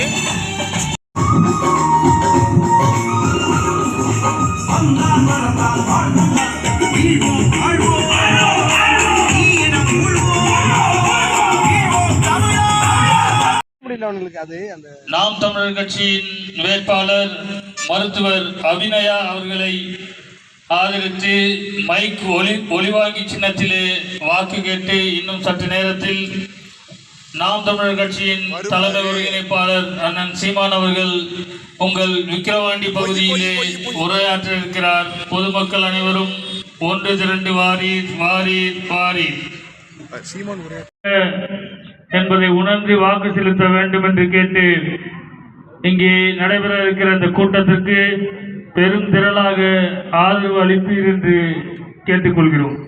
போச்சு நாம் தமிழர் கட்சியின் வேட்பாளர் மருத்துவர் அபிநயா அவர்களை ஆதரித்து மைக் ஒளி ஒளிவாங்கி சின்னத்திலே வாக்கு கேட்டு இன்னும் சற்று நேரத்தில் நாம் தமிழர் கட்சியின் தலைமை ஒருங்கிணைப்பாளர் அண்ணன் சீமான் அவர்கள் உங்கள் விக்கிரவாண்டி பகுதியிலே உரையாற்ற இருக்கிறார் பொதுமக்கள் அனைவரும் ஒன்று திரண்டு வாரீர் வாரீர் வாரீர் என்பதை உணர்ந்து வாக்கு செலுத்த வேண்டும் என்று கேட்டு இங்கே நடைபெற இருக்கிற இந்த கூட்டத்திற்கு பெரும் திரளாக ஆதரவு அளிப்பீர் என்று கேட்டுக்கொள்கிறோம்.